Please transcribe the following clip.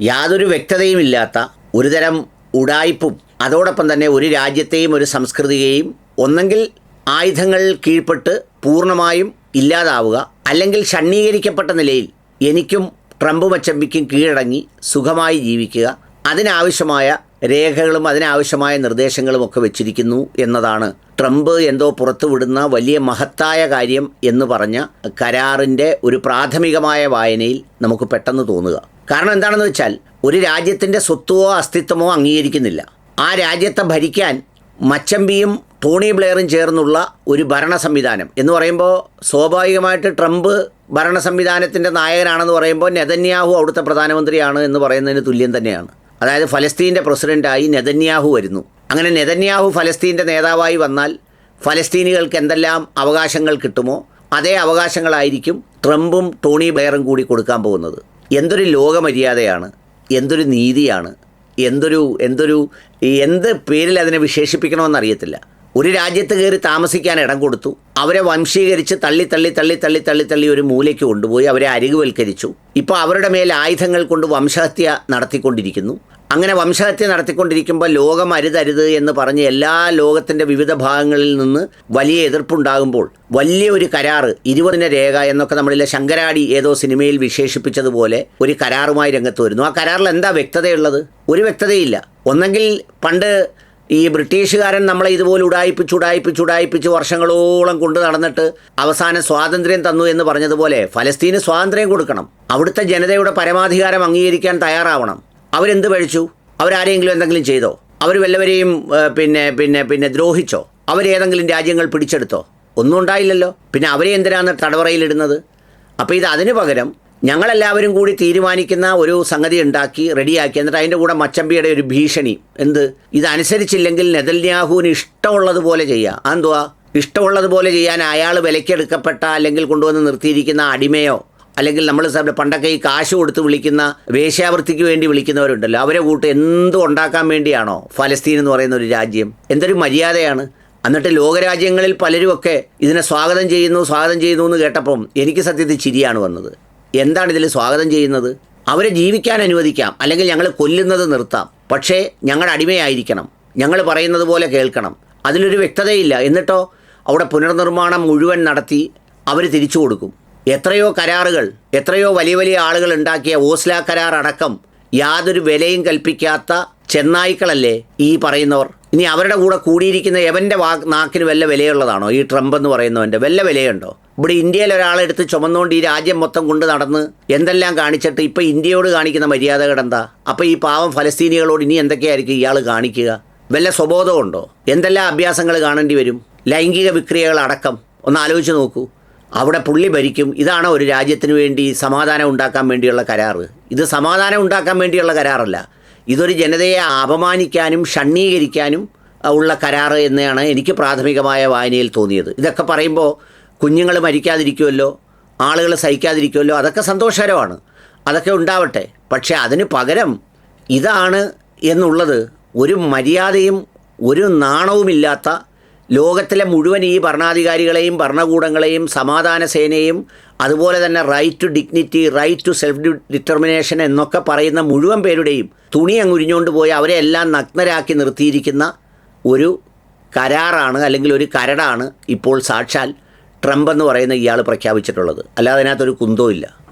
യാതൊരു വ്യക്തതയുമില്ലാത്ത ഒരുതരം ഉടായ്പും അതോടൊപ്പം തന്നെ ഒരു രാജ്യത്തെയും ഒരു സംസ്കൃതിയെയും ഒന്നെങ്കിൽ ആയുധങ്ങൾ കീഴ്പ്പെട്ട് പൂർണമായും ഇല്ലാതാവുക അല്ലെങ്കിൽ ഷണ്ണീകരിക്കപ്പെട്ട നിലയിൽ എനിക്കും ട്രംപ് മച്ചമ്പിക്കും കീഴടങ്ങി സുഖമായി ജീവിക്കുക അതിനാവശ്യമായ രേഖകളും അതിനാവശ്യമായ നിർദ്ദേശങ്ങളും ഒക്കെ വെച്ചിരിക്കുന്നു എന്നതാണ് ട്രംപ് എന്തോ പുറത്തുവിടുന്ന വലിയ മഹത്തായ കാര്യം എന്ന് പറഞ്ഞ കരാറിന്റെ ഒരു പ്രാഥമികമായ വായനയിൽ നമുക്ക് പെട്ടെന്ന് തോന്നുക. കാരണം എന്താണെന്ന് വെച്ചാൽ ഒരു രാജ്യത്തിന്റെ സ്വത്വമോ അസ്തിത്വമോ അംഗീകരിക്കുന്നില്ല. ആ രാജ്യത്തെ ഭരിക്കാൻ മച്ചമ്പിയും ടോണി ബ്ലെയറും ചേർന്നുള്ള ഒരു ഭരണ സംവിധാനം എന്ന് പറയുമ്പോൾ സ്വാഭാവികമായിട്ട് ട്രംപ് ഭരണ സംവിധാനത്തിന്റെ നായകനാണെന്ന് പറയുമ്പോൾ നെതന്യാഹു അവിടുത്തെ പ്രധാനമന്ത്രിയാണ് എന്ന് പറയുന്നതിന് തുല്യം തന്നെയാണ്. അതായത് ഫലസ്തീന്റെ പ്രസിഡന്റായി നെതന്യാഹു വരുന്നു. അങ്ങനെ നെതന്യാഹു ഫലസ്തീന്റെ നേതാവായി വന്നാൽ ഫലസ്തീനികൾക്ക് എന്തെല്ലാം അവകാശങ്ങൾ കിട്ടുമോ അതേ അവകാശങ്ങളായിരിക്കും ട്രംപും ടോണി ബ്ലെയറും കൂടി കൊടുക്കാൻ പോകുന്നത്. എന്തൊരു ലോകമര്യാദയാണ് എന്തൊരു നീതിയാണ് എന്തൊരു എന്തൊരു എന്ത് പേരിൽ അതിനെ വിശേഷിപ്പിക്കണമെന്നറിയത്തില്ല ഒരു രാജ്യത്ത് കയറി താമസിക്കാൻ ഇടം കൊടുത്തു. അവരെ വംശീകരിച്ച് തള്ളി തള്ളി തള്ളി തള്ളി തള്ളി തള്ളി ഒരു മൂലയ്ക്ക് കൊണ്ടുപോയി അവരെ അരികുവൽക്കരിച്ചു. ഇപ്പോൾ അവരുടെ മേൽ ആയുധങ്ങൾ കൊണ്ട് വംശഹത്യ നടത്തിക്കൊണ്ടിരിക്കുന്നു. അങ്ങനെ വംശഹത്യ നടത്തിക്കൊണ്ടിരിക്കുമ്പോൾ ലോകം അരുതരുത് എന്ന് പറഞ്ഞ് എല്ലാ ലോകത്തിന്റെ വിവിധ ഭാഗങ്ങളിൽ നിന്ന് വലിയ എതിർപ്പുണ്ടാകുമ്പോൾ വലിയ ഒരു കരാറ് ഇരുപതിന രേഖ എന്നൊക്കെ നമ്മളിലെ ശങ്കരാടി ഏതോ സിനിമയിൽ വിശേഷിപ്പിച്ചതുപോലെ ഒരു കരാറുമായി രംഗത്ത് വരുന്നു. ആ കരാറിൽ എന്താ വ്യക്തതയുള്ളത്? ഒരു വ്യക്തതയില്ല. ഒന്നെങ്കിൽ പണ്ട് ഈ ബ്രിട്ടീഷുകാരൻ നമ്മളെ ഇതുപോലെ ഉടായിപ്പിച്ച് ഉടായിപ്പിച്ച് ഉടായിപ്പിച്ച് വർഷങ്ങളോളം കൊണ്ടു നടന്നിട്ട് അവസാനം സ്വാതന്ത്ര്യം തന്നു എന്ന് പറഞ്ഞതുപോലെ ഫലസ്തീന് സ്വാതന്ത്ര്യം കൊടുക്കണം. അവിടുത്തെ ജനതയുടെ പരമാധികാരം അംഗീകരിക്കാൻ തയ്യാറാവണം. അവരെന്ത് പഴിച്ചു അവരാരെങ്കിലും എന്തെങ്കിലും ചെയ്തോ? അവർ വല്ലവരെയും പിന്നെ പിന്നെ പിന്നെ ദ്രോഹിച്ചോ? അവരേതെങ്കിലും രാജ്യങ്ങൾ പിടിച്ചെടുത്തോ? ഒന്നും ഉണ്ടായില്ലല്ലോ. പിന്നെ അവരെ എന്തിനാണ് തടവറയിലിടുന്നത് അപ്പോൾ ഇത് അതിന് പകരം ഞങ്ങളെല്ലാവരും കൂടി തീരുമാനിക്കുന്ന ഒരു സംഗതി ഉണ്ടാക്കി റെഡിയാക്കി. എന്നിട്ട് അതിന്റെ കൂടെ മച്ചമ്പിയുടെ ഒരു ഭീഷണി. എന്ത്? ഇതനുസരിച്ചില്ലെങ്കിൽ നെതന്യാഹുവിന് ഇഷ്ടമുള്ളതുപോലെ ചെയ്യുക അതെന്തുവാ? ഇഷ്ടമുള്ളതുപോലെ ചെയ്യാൻ അയാൾ വിലക്കെടുക്കപ്പെട്ട അല്ലെങ്കിൽ കൊണ്ടുവന്ന് നിർത്തിയിരിക്കുന്ന അടിമയോ അല്ലെങ്കിൽ നമ്മൾ പണ്ടൊക്കെ ഈ കാശ് കൊടുത്ത് വിളിക്കുന്ന വേശ്യാവൃത്തിക്ക് വേണ്ടി വിളിക്കുന്നവരുണ്ടല്ലോ. അവരെ കൂട്ട് എന്തും ഉണ്ടാക്കാൻ വേണ്ടിയാണോ ഫലസ്തീൻ എന്ന് പറയുന്ന ഒരു രാജ്യം? എന്തൊരു മര്യാദയാണ്. എന്നിട്ട് ലോകരാജ്യങ്ങളിൽ പലരുമൊക്കെ ഇതിനെ സ്വാഗതം ചെയ്യുന്നു സ്വാഗതം ചെയ്യുന്നു എന്ന് കേട്ടപ്പം എനിക്ക് സത്യത്തിൽ ചിരിയാണ് വന്നത്. എന്താണ് ഇതിൽ സ്വാഗതം ചെയ്യുന്നത്? അവരെ ജീവിക്കാൻ അനുവദിക്കാം. അല്ലെങ്കിൽ ഞങ്ങൾ കൊല്ലുന്നത് നിർത്താം. പക്ഷേ ഞങ്ങളുടെ അടിമയായിരിക്കണം. ഞങ്ങൾ പറയുന്നത് പോലെ കേൾക്കണം. അതിലൊരു വ്യക്തതയില്ല. എന്നിട്ടോ? അവിടെ പുനർനിർമ്മാണം മുഴുവൻ നടത്തി അവർ തിരിച്ചു കൊടുക്കും. എത്രയോ കരാറുകൾ എത്രയോ വലിയ വലിയ ആളുകൾ ഉണ്ടാക്കിയ ഓസ്ല കരാർ അടക്കം യാതൊരു വിലയും കൽപ്പിക്കാത്ത ചെന്നായ്ക്കളല്ലേ ഈ പറയുന്നവർ? ഇനി അവരുടെ കൂടെ കൂടിയിരിക്കുന്ന എവന്റെ വാ നാക്കിന് വല്ല വിലയുള്ളതാണോ? ഈ ട്രംപ് എന്ന് പറയുന്നവന്റെ വല്ല വിലയുണ്ടോ? ഇവിടെ ഇന്ത്യയിൽ ഒരാളെടുത്ത് ചുമന്നുകൊണ്ട് ഈ രാജ്യം മൊത്തം കൊണ്ട് നടന്ന് എന്തെല്ലാം കാണിച്ചിട്ട് ഇപ്പോൾ ഇന്ത്യയോട് കാണിക്കുന്ന മര്യാദ എന്താ? അപ്പോൾ ഈ പാവം ഫലസ്തീനികളോട് ഇനി എന്തൊക്കെയായിരിക്കും ഇയാൾ കാണിക്കുക? വല്ല സ്വബോധമുണ്ടോ എന്തെല്ലാം അഭ്യാസങ്ങൾ കാണേണ്ടി വരും? ലൈംഗിക വിക്രിയകൾ അടക്കം ഒന്ന് ആലോചിച്ച് നോക്കൂ. അവിടെ പുള്ളി ഭരിക്കും. ഇതാണ് ഒരു രാജ്യത്തിന് വേണ്ടി സമാധാനം ഉണ്ടാക്കാൻ വേണ്ടിയുള്ള കരാറ്. ഇത് സമാധാനം ഉണ്ടാക്കാൻ വേണ്ടിയുള്ള കരാറല്ല. ഇതൊരു ജനതയെ അപമാനിക്കാനും ഷണ്ണീകരിക്കാനും ഉള്ള കരാറ് എന്നാണ് എനിക്ക് പ്രാഥമികമായ വായനയിൽ തോന്നിയത്. ഇതൊക്കെ പറയുമ്പോൾ കുഞ്ഞുങ്ങൾ മരിക്കാതിരിക്കുമല്ലോ ആളുകൾ സഹിക്കാതിരിക്കുമല്ലോ അതൊക്കെ സന്തോഷകരമാണ്. അതൊക്കെ ഉണ്ടാവട്ടെ. പക്ഷേ അതിന് പകരം ഇതാണ് എന്നുള്ളത് ഒരു മര്യാദയും ഒരു നാണവുമില്ലാത്ത ലോകത്തിലെ മുഴുവൻ ഈ ഭരണാധികാരികളെയും ഭരണകൂടങ്ങളെയും സമാധാന സേനയും അതുപോലെ തന്നെ right to dignity right to self determination എന്നൊക്കെ പറയുന്ന മുഴുവൻ പേരുടെയും തുണി അങ്ങുരിഞ്ഞുകൊണ്ട് പോയി അവരെ എല്ലാം നഗ്നരാക്കി നിർത്തിയിരിക്കുന്ന ഒരു കരാറാണ് അല്ലെങ്കിൽ ഒരു കരടാണ് ഇപ്പോൾ സാക്ഷാൽ ട്രംപ് എന്ന് പറയുന്ന ഇയാൾ പ്രഖ്യാപിച്ചിട്ടുള്ളത്. അല്ലാതെ അതിനകത്തൊരു കുന്തവും ഇല്ല